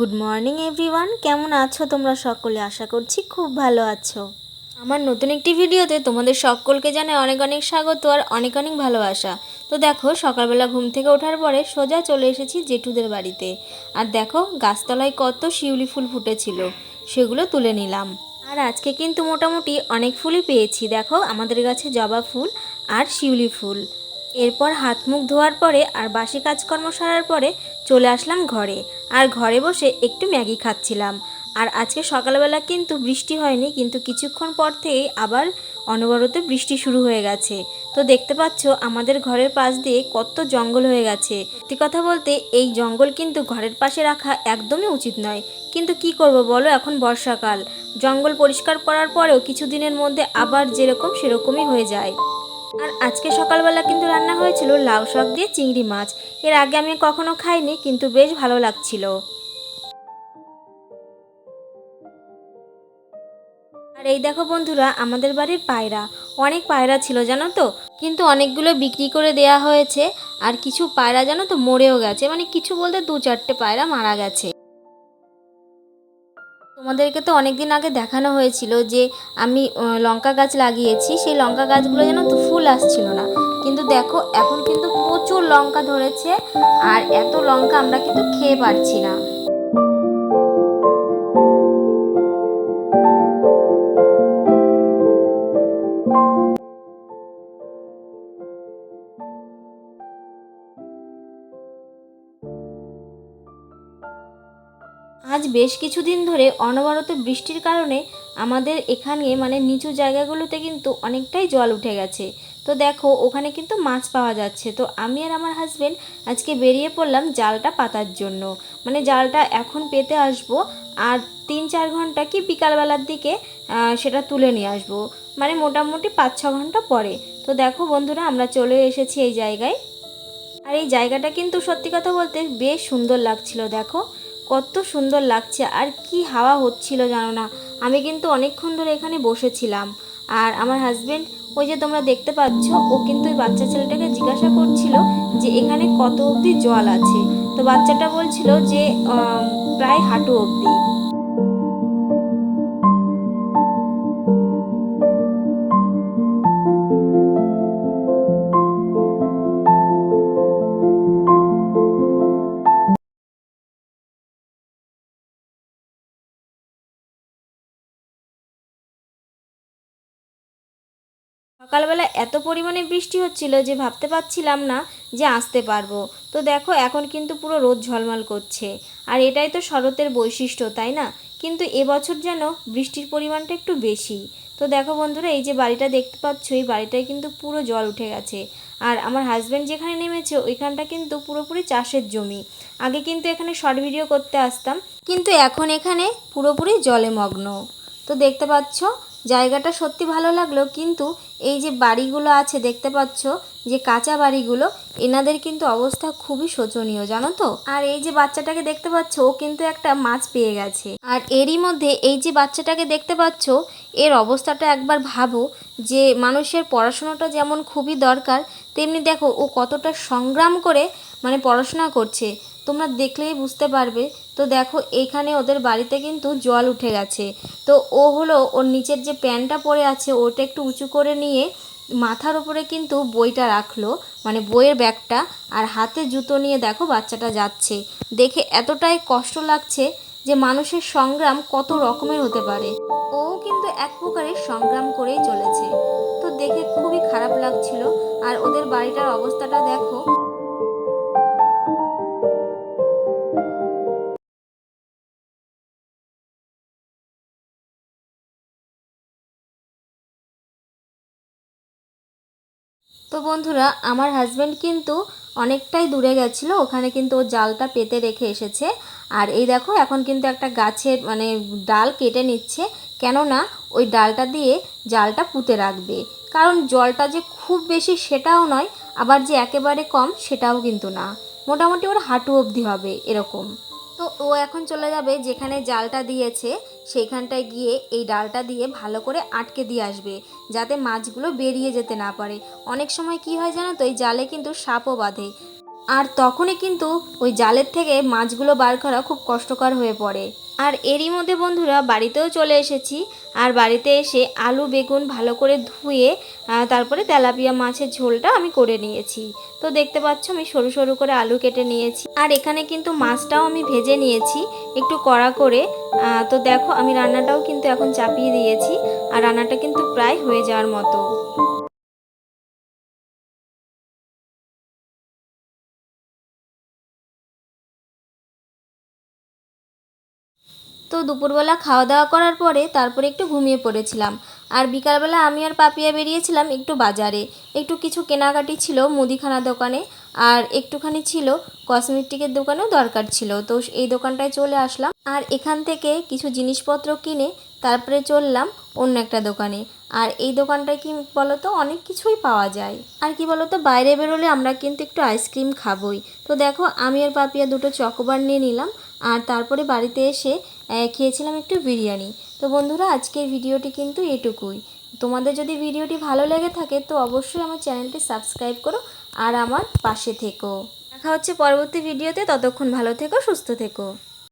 Good morning everyone কেমন আছো তোমরা সকলে? আশা করছি খুব ভালো আছো। আমার নতুন একটি ভিডিওতে তোমাদের সকলকে জানাই অনেক অনেক স্বাগত আর অনেক অনেক ভালোবাসা। তো দেখো, সকালবেলা ঘুম থেকে ওঠার পরে সোজা চলে এসেছি জেঠুদের বাড়িতে। আর দেখো, গাছতলায় কত শিউলি ফুল ফুটেছিল, সেগুলো তুলে নিলাম। আর আজকে কিন্তু মোটামুটি অনেক ফুলই পেয়েছি। দেখো, আমাদের গাছে জবা ফুল আর শিউলি ফুল। এরপর হাত মুখ ধোয়ার পরে আর বাসি কাজকর্ম সারার পরে চলে আসলাম ঘরে। আর ঘরে বসে একটু ম্যাগি খাচ্ছিলাম। আর আজকে সকালবেলা কিন্তু বৃষ্টি হয়নি, কিন্তু কিছুক্ষণ পর থেকেই আবার অনবরত বৃষ্টি শুরু হয়ে গেছে। তো দেখতে পাচ্ছ, আমাদের ঘরের পাশ দিয়ে কত জঙ্গল হয়ে গেছে। সত্যি কথা বলতে, এই জঙ্গল কিন্তু ঘরের পাশে রাখা একদমই উচিত নয়। কিন্তু কি করব বলো, এখন বর্ষাকাল। জঙ্গল পরিষ্কার করার পরেও কিছুদিনের মধ্যে আবার যেরকম সেরকমই হয়ে যায়। আর আজকে সকালবেলা কিন্তু রান্না হয়েছিল লাউ শাক দিয়ে চিংড়ি মাছ। এর আগে আমি কখনো খাইনি, কিন্তু বেশ ভালো লাগছিল। আর এই দেখো বন্ধুরা, আমাদের বাড়ির পায়রা। অনেক পায়রা ছিল, জানো তো? কিন্তু অনেকগুলো বিক্রি করে দেয়া হয়েছে। আর কিছু পায়রা, জানো তো, মরেও গেছে। মানে কিছু বলতে দু চারটে পায়রা মারা গেছে। তোমাদেরকে তো অনেক দিন আগে দেখানো হয়েছিল যে আমি লঙ্কা গাছ লাগিয়েছি। সেই লঙ্কা গাছগুলো যেন তো ফুল আসছিল না। কিন্তু দেখো, এখন কিন্তু প্রচুর লঙ্কা ধরেছে আর এত লঙ্কা আমরা কিন্তু খেয়ে পারছি না। আজ বেশ কিছুদিন ধরে অনবরত বৃষ্টির কারণে আমাদের এখানে মানে নিচু জায়গাগুলোতে কিন্তু অনেকটাই জল উঠে গেছে। তো দেখো, ওখানে কিন্তু মাছ পাওয়া যাচ্ছে। তো আমি আর আমার হাজব্যান্ড আজকে বেরিয়ে পড়লাম জালটা পাতার জন্য। মানে জালটা এখন পেতে আসব আর তিন চার ঘণ্টা কি বিকালবেলার দিকে সেটা তুলে নিয়ে আসব। মানে মোটামুটি পাঁচ ছ ঘণ্টা পরে। তো দেখো বন্ধুরা, আমরা চলে এসেছি এই জায়গায়। আর এই জায়গাটা কিন্তু সত্যি কথা বলতে বেশ সুন্দর লাগছিল, দেখো। কত সুন্দর লাগছে আর কি হাওয়া হচ্ছিল জানো না। আমি কিন্তু অনেকক্ষণ ধরে এখানে বসেছিলাম। আর আমার হাজব্যান্ড ওই যে তোমরা দেখতে পাচ্ছ, ও কিন্তু ওই বাচ্চা ছেলেটাকে জিজ্ঞাসা করছিল যে এখানে কত অবধি জল আছে? তো বাচ্চাটা বলছিল যে প্রায় হাঁটু অবধি। সকালবেলা এত পরিমাণে বৃষ্টি হচ্ছিল যে ভাবতে পারছিলাম না যে আসতে পারব। তো দেখো, এখন কিন্তু পুরো রোদ ঝলমল করছে। আর এটাই তো শরতের বৈশিষ্ট্য, তাই না? কিন্তু এবছর যেন বৃষ্টির পরিমাণটা একটু বেশি। তো দেখো বন্ধুরা, এই যে বাড়িটা দেখতে পাচ্ছ, এই বাড়িটায় কিন্তু পুরো জল উঠে গেছে। আর আমার হাজব্যান্ড যেখানে নেমেছে, ওইখানটা কিন্তু পুরোপুরি চাষের জমি। আগে কিন্তু এখানে শর্ট ভিডিও করতে আসতাম, কিন্তু এখন এখানে পুরোপুরি জলে মগ্ন। তো দেখতে পাচ্ছ জায়গাটা সত্যি ভালো লাগল, কিন্তু এই যে বাড়িগুলো আছে, দেখতে পাচ্ছ যে কাঁচা বাড়িগুলো, এনাদের কিন্তু অবস্থা খুবই শোচনীয়, জানো তো? আর এই যে বাচ্চাটাকে দেখতে পাচ্ছ, ও কিন্তু একটা মাছ পেয়ে গেছে। আর এরই মধ্যে এই যে বাচ্চাটাকে দেখতে পাচ্ছ, এর অবস্থাটা একবার ভাবো যে মানুষের পড়াশোনাটা যেমন খুবই দরকার, তেমনি দেখো ও কতটা সংগ্রাম করে মানে পড়াশোনা করছে। তোমরা দেখলেই বুঝতে পারবে তো দেখো, এখানে ওদের বাড়িতে কিন্তু জল উঠে গেছে। তো ও হলো, ওর নিচের যে প্যান্টটা পরে আছে, ওটা একটু উঁচু করে নিয়ে মাথার উপরে কিন্তু বইটা রাখল মানে বইয়ের ব্যাগটা, আর হাতে জুতো নিয়ে দেখো বাচ্চাটা যাচ্ছে। দেখে এতটাই কষ্ট লাগছে যে মানুষের সংগ্রাম কত রকমের হতে পারে। ও কিন্তু এক প্রকারের সংগ্রাম করেই চলেছে। তো দেখে খুবই খারাপ লাগছিল, আর ওদের বাড়িটার অবস্থাটা দেখো। তো বন্ধুরা, আমার হাজব্যান্ড কিন্তু অনেকটাই দূরে গেছিল। ওখানে কিন্তু ও জালটা পেতে রেখে এসেছে। আর এই দেখো, এখন কিন্তু একটা গাছের মানে ডাল কেটে নিচ্ছে। কেননা, ওই ডালটা দিয়ে জালটা পুঁতে রাখবে। কারণ জলটা যে খুব বেশি সেটাও নয়, আবার যে একেবারে কম সেটাও কিন্তু না। মোটামুটি ওর হাঁটু অবধি হবে এরকম। তো ও এখন চলে যাবে যেখানে জালটা দিয়েছে। সেইখানটায় গিয়ে এই ডালটা দিয়ে ভালো করে আটকে দিয়ে আসবে, যাতে মাছগুলো বেরিয়ে যেতে না পারে। অনেক সময় কি হয় জানো তো, এই জালে কিন্তু সাপও বাঁধে। আর তখনই কিন্তু ওই জালের থেকে মাছগুলো বার করা খুব কষ্টকর হয়ে পড়ে। আর এরই মধ্যে বন্ধুরা, বাড়িতেও চলে এসেছি। আর বাড়িতে এসে আলু, বেগুন ভালো করে ধুয়ে তারপরে তেলাপিয়া মাছের ঝোলটা আমি করে নিয়েছি। তো দেখতে পাচ্ছ, আমি সরু সরু করে আলু কেটে নিয়েছি। আর এখানে কিন্তু মাছটাও আমি ভেজে নিয়েছি একটু কড়া করে। তো দেখো, আমি রান্নাটাও কিন্তু এখন চাপিয়ে দিয়েছি। আর রান্নাটা কিন্তু প্রায় হয়ে যাওয়ার মতো। তো দুপুরবেলা খাওয়া দাওয়া করার পরে তারপরে একটু ঘুমিয়ে পড়েছিলাম। আর বিকালবেলা আমি আর পাপিয়া বেরিয়েছিলাম একটু বাজারে। একটু কিছু কেনাকাটি ছিল মুদিখানা দোকানে আর একটুখানি ছিল কসমেটিকের দোকানেও দরকার ছিল। তো এই দোকানটায় চলে আসলাম আর এখান থেকে কিছু জিনিসপত্র কিনে তারপরে চললাম অন্য একটা দোকানে। আর এই দোকানটায় কি বলতো অনেক কিছুই পাওয়া যায়। আর কি বলতো বাইরে বেরোলে আমরা কিন্তু একটু আইসক্রিম খাবই। তো দেখো আমি আর পাপিয়া দুটো চকোবার নিয়ে নিলাম আর তারপরে বাড়িতে এসে খেয়েছিলাম একটু বিরিয়ানি। তো বন্ধুরা, আজকের ভিডিওটি কিন্তু এটুকুই। তোমাদের যদি ভিডিওটি ভালো লেগে থাকে, তো অবশ্যই আমার চ্যানেলটি সাবস্ক্রাইব করো আর আমার পাশে থেকো। দেখা হচ্ছে পরবর্তী ভিডিওতে। ততক্ষণ ভালো থেকো, সুস্থ থেকো।